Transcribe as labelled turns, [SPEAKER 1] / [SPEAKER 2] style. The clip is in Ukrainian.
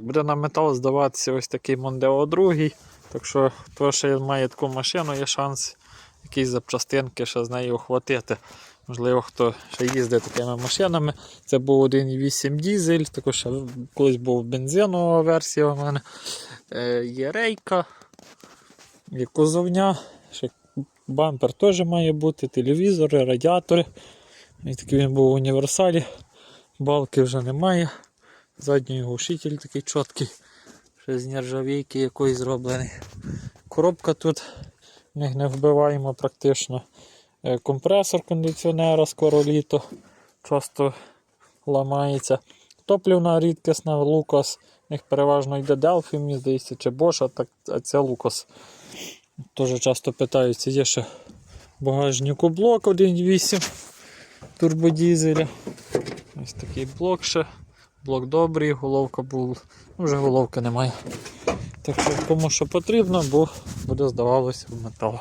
[SPEAKER 1] Буде на метал здаватися ось такий Мондео 2. Так що, хто ще має таку машину, є шанс якісь запчастинки ще з нею охватити. Можливо, хто ще їздить такими машинами. Це був 1.8 дізель, також колись був бензинова версія у мене. Е, є рейка, є кузовня, ще бампер теж має бути, телевізори, радіатори. І такий він був в універсалі. Балки вже немає. Задній глушитель такий чіткий, ще з нержавійки якоїсь зроблений. Коробка тут в них не вбиваємо практично. Е, Компресор кондиціонера скоро літо часто ламається. Топлівна рідкісна Лукас. В них переважно йде Delphi, мені здається, чи Bosch, а, так, а це Лукас. Теж часто питаються, є ще багажнику блок 1.8 турбодізеля. Ось такий блок ще. Блок добрий, головка був. Ну, вже головки немає. Так що кому що потрібно, бо буде здавалося в метал.